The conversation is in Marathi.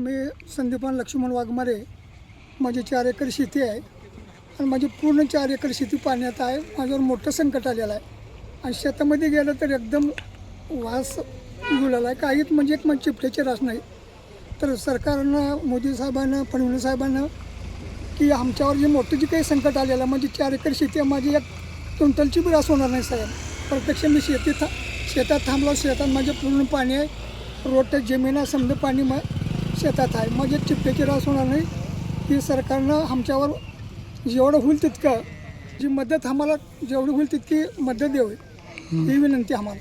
मी संदीपान लक्ष्मण वाघमारे माझी चार एकर शेती आहे आणि माझी पूर्ण चार एकर शेती पाण्यात आहे. माझ्यावर मोठं संकट आलेलं आहे. आणि शेतामध्ये गेलं तर एकदम वास गुलाला आहे. काहीच म्हणजे एक म्हणजे चिपट्याचे रास नाही. तर सरकारनं मोदी साहेबांना फडणवीस साहेबांना की आमच्यावर जे मोठं जे काही संकट आलेलं आहे म्हणजे चार एकर शेती आहे माझी एक क्विंटलची बी रास होणार नाही साहेब. प्रत्यक्ष मी शेती था शेतात थांबलो शेतात माझे पूर्ण पाणी आहे. रोट जमीन आहे समजा पाणी मग शेतात आहे. माझे चिपट्याची रास होणार नाही की सरकारनं आमच्यावर जेवढं होईल तितकं जी मदत आम्हाला जेवढी होईल तितकी मदत द्यावी. ही विनंती आम्हाला.